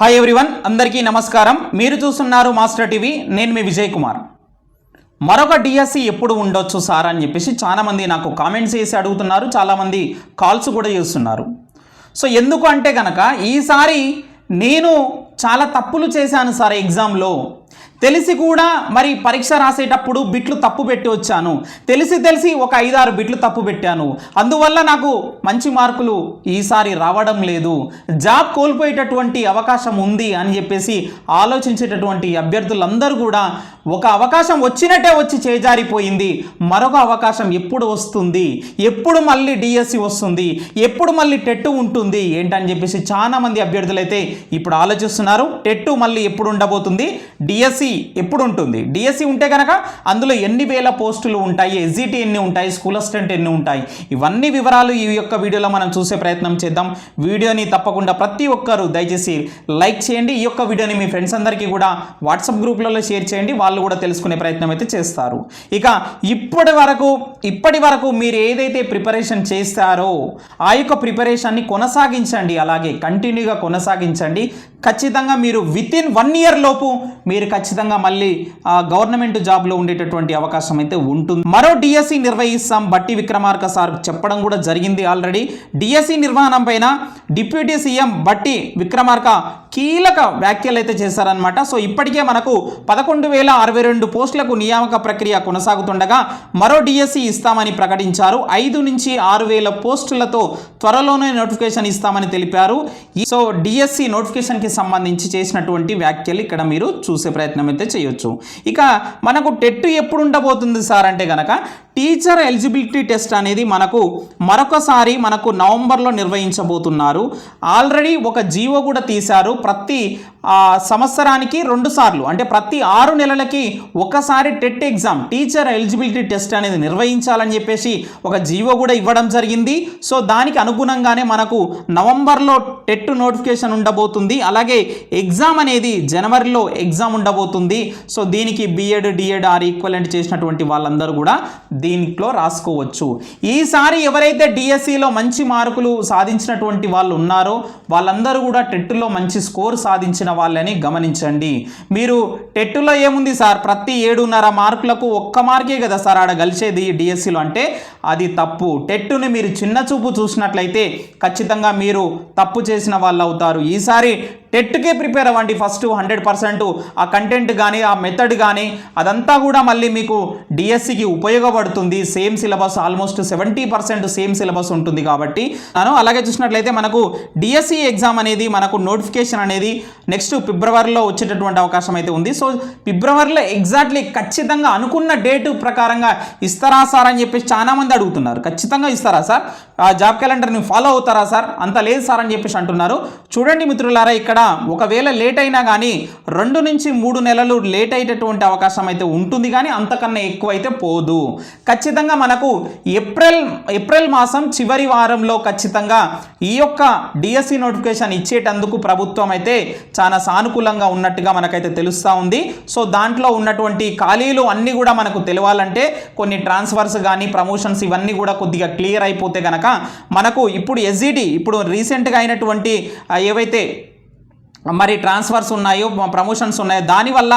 Hi everyone అందరికీ నమస్కారం. మీరు చూస్తున్నారు మాస్టర్ టీవీ నేను మీ విజయ్ కుమార్. మరొక డిఎస్సి ఎప్పుడు ఉండొచ్చు సార్ అని చెప్పేసి చాలామంది నాకు కామెంట్స్ చేసి అడుగుతున్నారు చాలామంది కాల్స్ కూడా చేస్తున్నారు. సో ఎందుకు అంటే కనుక ఈసారి నేను చాలా తప్పులు చేశాను సార్ ఎగ్జామ్లో. తెలిసి కూడా మరి పరీక్ష రాసేటప్పుడు బిట్లు తప్పు పెట్టి వచ్చాను. తెలిసి తెలిసి ఒక ఐదారు బిట్లు తప్పు పెట్టాను. అందువల్ల నాకు మంచి మార్కులు ఈసారి రావడం లేదు. జాబ్ కోల్పోయేటటువంటి అవకాశం ఉంది అని చెప్పేసి ఆలోచించేటటువంటి అభ్యర్థులందరూ కూడా ఒక అవకాశం వచ్చినట్టే వచ్చి చేజారిపోయింది. మరొక అవకాశం ఎప్పుడు వస్తుంది? ఎప్పుడు మళ్ళీ డిఎస్సి వస్తుంది? ఎప్పుడు మళ్ళీ టెట్టు ఉంటుంది? ఏంటని చెప్పేసి చాలా మంది అభ్యర్థులు అయితే ఇప్పుడు ఆలోచిస్తున్నారు. టెట్టు మళ్ళీ ఎప్పుడు ఉండబోతుంది? డిఎస్సి ఎప్పుడు ఉంటుంది డిఎస్సి ఉంటే కనుక అందులో ఎన్ని వేల పోస్టులు ఉంటాయి? ఎస్జిటి ఎన్ని ఉంటాయి? స్కూల్ అసిస్టెంట్ ఎన్ని ఉంటాయి? ఇవన్నీ వివరాలు ఈ యొక్క వీడియోలో మనం చూసే ప్రయత్నం చేద్దాం. వీడియోని తప్పకుండా ప్రతి ఒక్కరు దయచేసి లైక్ చేయండి. ఈ యొక్క వీడియోని మీ ఫ్రెండ్స్ అందరికీ కూడా వాట్సాప్ గ్రూప్లలో షేర్ చేయండి. వాళ్ళు కూడా తెలుసుకునే ప్రయత్నం అయితే చేస్తారు. ఇక ఇప్పటి వరకు ఇప్పటి వరకు మీరు ఏదైతే ప్రిపరేషన్ చేస్తారో ఆ యొక్క ప్రిపరేషన్ని కొనసాగించండి. అలాగే కంటిన్యూగా కొనసాగించండి. ఖచ్చితంగా మీరు విత్ ఇన్ వన్ ఇయర్ లోపు మీరు ఖచ్చితంగా మళ్ళీ గవర్నమెంట్ జాబ్లో ఉండేటటువంటి అవకాశం అయితే ఉంటుంది. మరో డిఎస్సి నిర్వహిస్తాం. బట్టి విక్రమార్క సార్ చెప్పడం కూడా జరిగింది ఆల్రెడీ. డిఎస్సి నిర్వహణ పైన డిప్యూటీ సీఎం బట్టి విక్రమార్క కీలక వ్యాఖ్యలు అయితే చేశారనమాట సో ఇప్పటికే మనకు పదకొండు వేల అరవై రెండు పోస్టులకు నియామక ప్రక్రియ కొనసాగుతుండగా మరో డిఎస్సి ఇస్తామని ప్రకటించారు. ఐదు నుంచి ఆరు వేల పోస్టులతో త్వరలోనే నోటిఫికేషన్ ఇస్తామని తెలిపారు. ఈ- సో డిఎస్సి నోటిఫికేషన్కి సంబంధించి చేసినటువంటి వ్యాఖ్యలు ఇక్కడ మీరు చూసే ప్రయత్నం అయితే చేయొచ్చు. ఇక మనకు టెట్ ఎప్పుడు ఉండబోతుంది సార్ అంటే కనుక టీచర్ ఎలిజిబిలిటీ టెస్ట్ అనేది మనకు మరొకసారి మనకు నవంబర్లో నిర్వహించబోతున్నారు. ఆల్రెడీ ఒక జీవో కూడా తీశారు. ప్రతి సంవత్సరానికి రెండు సార్లు అంటే ప్రతి ఆరు నెలలకి ఒకసారి TET exam teacher eligibility test అనేది నిర్వహించాలని చెప్పేసి ఒక జీవో కూడా ఇవ్వడం జరిగింది. సో దానికి అనుగుణంగానే మనకు నవంబర్లో టెట్ నోటిఫికేషన్ ఉండబోతుంది. అలాగే ఎగ్జామ్ అనేది జనవరిలో ఎగ్జామ్ ఉండబోతుంది. సో దీనికి బిఎడ్ డిఎడ్ ఆర్ ఈక్వలెంట్ చేసినటువంటి వాళ్ళందరూ కూడా దీంట్లో రాసుకోవచ్చు. ఈసారి ఎవరైతే డిఎస్సిలో మంచి మార్కులు సాధించినటువంటి వాళ్ళు ఉన్నారో వాళ్ళందరూ కూడా టెట్లో మంచి స్కోర్ సాధించిన వాళ్ళని గమనించండి. మీరు టెట్టులో ఏముంది సార్? ప్రతి ఏడున్నర మార్కులకు ఒక్క మార్కే కదా సార్ ఆడ కలిసేది డిఎస్సిలో అంటే అది తప్పు. టెట్టుని మీరు చిన్న చూపు చూసినట్లయితే ఖచ్చితంగా మీరు తప్పు చేసిన వాళ్ళు అవుతారు. ఈసారి టెట్కే ప్రిపేర్ అవ్వండి ఫస్ట్ హండ్రెడ్ పర్సెంట్. ఆ కంటెంట్ కానీ ఆ మెథడ్ కానీ అదంతా కూడా మళ్ళీ మీకు డిఎస్సికి ఉపయోగపడుతుంది. Same syllabus almost seventy percent same syllabus ఉంటుంది కాబట్టి. మనం అలాగే చూసినట్లయితే మనకు డిఎస్సి ఎగ్జామ్ అనేది మనకు నోటిఫికేషన్ అనేది నెక్స్ట్ ఫిబ్రవరిలో వచ్చేటటువంటి అవకాశం అయితే ఉంది. సో ఫిబ్రవరిలో ఎగ్జాక్ట్లీ ఖచ్చితంగా అనుకున్న డేటు ప్రకారంగా ఇస్తారా సార్ అని చెప్పేసి చాలా మంది అడుగుతున్నారు. ఖచ్చితంగా ఇస్తారా సార్? ఆ జాబ్ క్యాలెండర్ని ఫాలో అవుతారా సార్? అంత లేదు సార్ అని చెప్పేసి అంటున్నారు. చూడండి మిత్రులారా ఇక్కడ ఒకవేళ లేట్ అయినా కానీ రెండు నుంచి మూడు నెలలు లేట్ అయ్యేటటువంటి అవకాశం అయితే ఉంటుంది కానీ అంతకన్నా ఎక్కువ అయితే పోదు. ఖచ్చితంగా మనకు ఏప్రిల్ ఏప్రిల్ మాసం చివరి వారంలో ఖచ్చితంగా ఈ యొక్క డిఎస్సి నోటిఫికేషన్ ఇచ్చేటందుకు ప్రభుత్వం అయితే చాలా సానుకూలంగా ఉన్నట్టుగా మనకైతే తెలుస్తూ ఉంది. సో దాంట్లో ఉన్నటువంటి ఖాళీలు అన్నీ కూడా మనకు తెలియాలంటే కొన్ని ట్రాన్స్ఫర్స్ కానీ ప్రమోషన్స్ ఇవన్నీ కూడా కొద్దిగా క్లియర్ అయిపోతే కనుక మనకు ఇప్పుడు ఎస్జిటి ఇప్పుడు రీసెంట్గా అయినటువంటి ఏవైతే మరి ట్రాన్స్ఫర్స్ ఉన్నాయో ప్రమోషన్స్ ఉన్నాయో దానివల్ల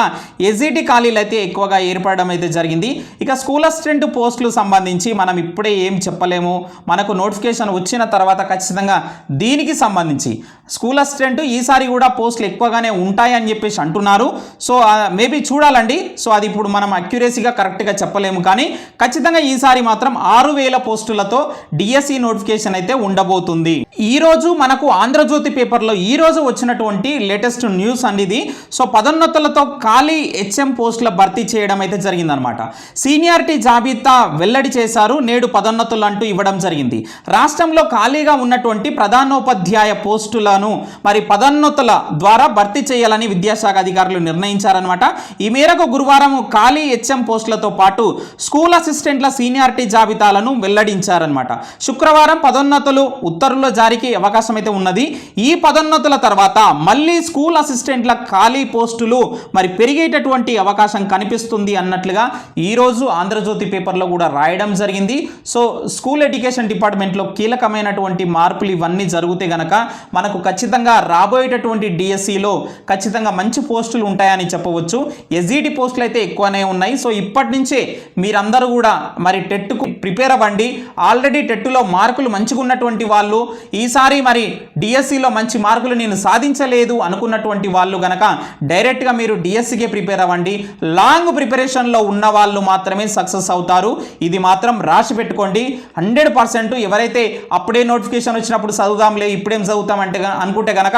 ఎస్జిటి ఖాళీలు అయితే ఎక్కువగా ఏర్పడడం అయితే జరిగింది. ఇక స్కూల్ అసిస్టెంట్ పోస్టులు సంబంధించి మనం ఇప్పుడే ఏం చెప్పలేము. మనకు నోటిఫికేషన్ వచ్చిన తర్వాత ఖచ్చితంగా దీనికి సంబంధించి స్కూల్ అసిస్టెంట్ ఈసారి కూడా పోస్టులు ఎక్కువగానే ఉంటాయని చెప్పేసి అంటున్నారు. సో మేబీ చూడాలండి. సో అది ఇప్పుడు మనం అక్యురేసీగా కరెక్ట్గా చెప్పలేము. కానీ ఖచ్చితంగా ఈసారి మాత్రం ఆరు వేల పోస్టులతో డిఎస్సి నోటిఫికేషన్ అయితే ఉండబోతుంది. ఈరోజు మనకు ఆంధ్రజ్యోతి పేపర్లో ఈ రోజు వచ్చినటువంటి లేటెస్ట్ న్యూస్ అండి ఇది సో పదోన్నతులతో ఖాళీ హెచ్ఎం పోస్టుల భర్తీ చేయడం అయితే జరిగిందనమాట. సీనియారిటీ జాబితా వెల్లడి చేశారు. నేడు పదోన్నతులు అంటూ ఇవ్వడం జరిగింది. రాష్ట్రంలో ఖాళీగా ఉన్నటువంటి ప్రధానోపాధ్యాయ పోస్టులను మరి పదోన్నతుల ద్వారా భర్తీ చేయాలని విద్యాశాఖ అధికారులు నిర్ణయించారనమాట. ఈ మేరకు గురువారం ఖాళీ హెచ్ఎం పోస్టులతో పాటు స్కూల్ అసిస్టెంట్ల సీనియారిటీ జాబితాలను వెల్లడించారనమాట. శుక్రవారం పదోన్నతులు ఉత్తర్వుల జారీకి అవకాశం అయితే ఉన్నది. ఈ పదోన్నతుల తర్వాత మళ్ళీ మళ్ళీ స్కూల్ అసిస్టెంట్ల ఖాళీ పోస్టులు మరి పెరిగేటటువంటి అవకాశం కనిపిస్తుంది అన్నట్లుగా ఈరోజు ఆంధ్రజ్యోతి పేపర్లో కూడా రాయడం జరిగింది. సో స్కూల్ ఎడ్యుకేషన్ డిపార్ట్మెంట్లో కీలకమైనటువంటి మార్పులు ఇవన్నీ జరిగితే గనక మనకు ఖచ్చితంగా రాబోయేటటువంటి డిఎస్సిలో ఖచ్చితంగా మంచి పోస్టులు ఉంటాయని చెప్పవచ్చు. ఎస్ఈటి పోస్టులు అయితే ఎక్కువనే ఉన్నాయి. సో ఇప్పటి నుంచే మీరందరూ కూడా మరి టెట్కు ప్రిపేర్ అవ్వండి. ఆల్రెడీ టెట్టులో మార్కులు మంచిగా ఉన్నటువంటి వాళ్ళు. ఈసారి మరి డిఎస్సిలో మంచి మార్కులు నేను సాధించలేదు. అనుకున్నటువంటి వాళ్ళు గనక డైరెక్ట్గా మీరు డిఎస్సికే ప్రిపేర్ అవ్వండి. లాంగ్ ప్రిపరేషన్లో ఉన్న వాళ్ళు మాత్రమే సక్సెస్ అవుతారు. ఇది మాత్రం రాసి పెట్టుకోండి. హండ్రెడ్ పర్సెంట్ ఎవరైతే అప్పుడే నోటిఫికేషన్ వచ్చినప్పుడు చదువుదాంలే ఇప్పుడేం చదువుతామంటే అనుకుంటే గనక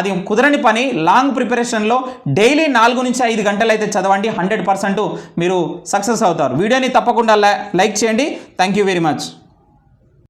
అది కుదరని పని. లాంగ్ ప్రిపరేషన్లో డైలీ నాలుగు నుంచి ఐదు గంటలు అయితే చదవండి. హండ్రెడ్ పర్సెంట్ మీరు సక్సెస్ అవుతారు. వీడియోని తప్పకుండా లైక్ చేయండి. Thank you very much.